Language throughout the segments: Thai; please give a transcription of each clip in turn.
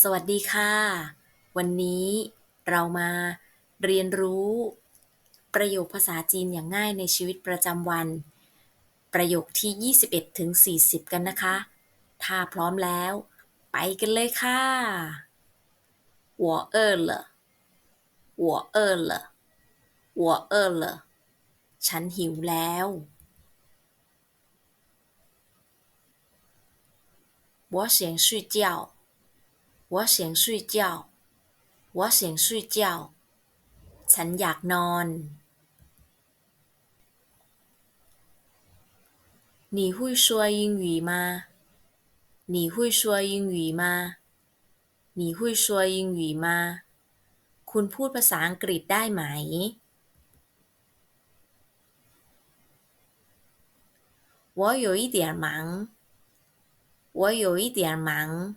สวัสดีค่ะ วันนี้เรามาเรียนรู้ประโยคภาษาจีนอย่างง่ายในชีวิตประจำวัน ประโยคที่ 21ถึง40 กันนะคะ ถ้าพร้อมแล้ว ไปกันเลยค่ะ我饿了我饿了我饿了ฉันหิวแล้ว我想睡觉 我想睡觉我想睡觉ฉันอยากนอน你会说英语吗你会说英语吗你会说英语吗คุณพูดภาษาอังกฤษได้ไหม我有一点忙我有一点忙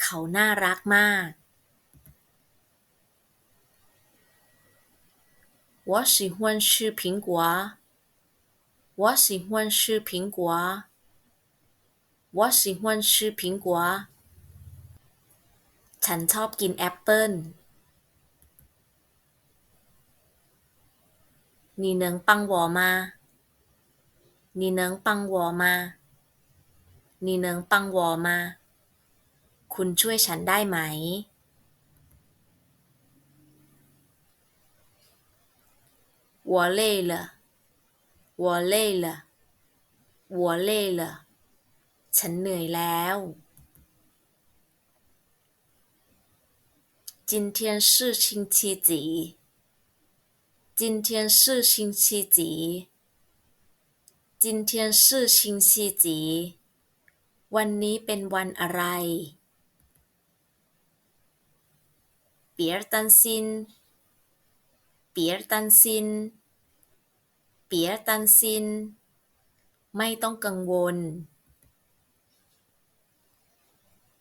เขาน่ารักมาก我喜欢吃苹果我喜欢吃苹果我喜欢吃苹果ฉันชอบกินแอปเปิ้ล你能帮我吗你能帮我吗你能帮我吗 คุณช่วยฉันได้ไหม我累了我累了我累了ฉันเหนื่อยแล้ว今天是星期几今天是星期几今天是星期几วันนี้เป็นวันอะไร 别担心别担心别担心ไม่ต้องกังวล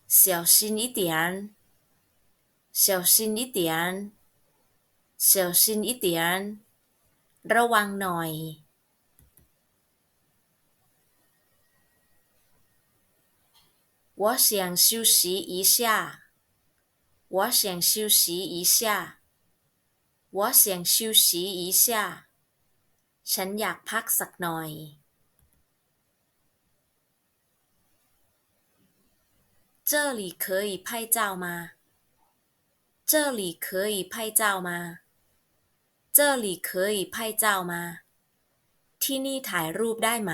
小心一点小心一点小心一点ระวังหน่อย我想休息一下 我想休息一下我想休息一下ฉันอยากพักสักหน่อย这里可以拍照吗这里可以拍照吗这里可以拍照吗ที่นี่ถ่ายรูปได้ไหม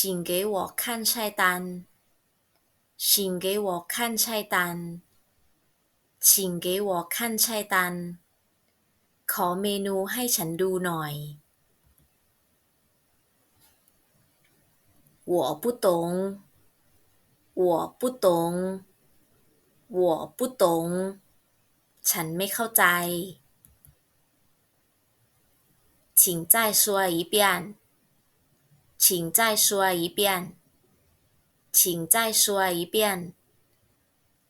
请给我看菜单请给我看菜单请给我看菜单ขอเมนูให้ฉันดูหน่อย我不懂我不懂我不懂ฉันไม่เข้าใจ请再说一遍 请再说一遍请再说一遍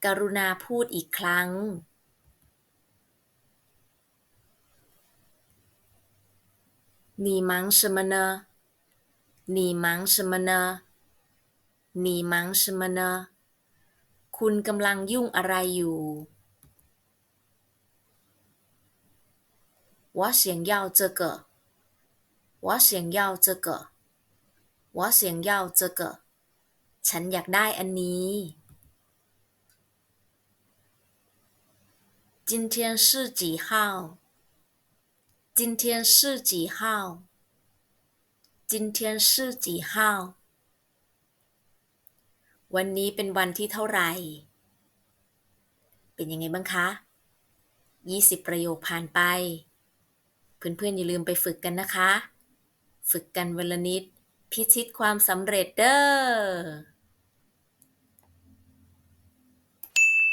กรุณาพูดอีกครั้ง你忙什么呢你忙什么呢你忙什么呢คุณกำลังยุ่งอะไรอยู่我想要这个我想要这个 我想要这个ฉันอยากได้อันนี้今天是几号今天是几号今天是几号วันนี้เป็นวันที่เท่าไหร่ เป็นยังไงบ้างคะ 20 ประโยคผ่านไป เพื่อนๆอย่าลืมไปฝึกกันนะคะ ฝึกกันวันละนิด พิชิตความสำเร็จเด้อ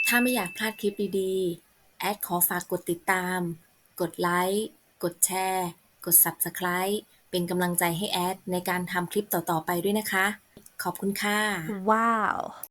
ถ้าไม่อยากพลาดคลิปดีๆ แอดขอฝากกดติดตาม กดไลค์ กดแชร์ กด Subscribe เป็นกำลังใจให้แอดในการทำคลิปต่อๆไปด้วยนะคะ ขอบคุณค่ะ ว้าว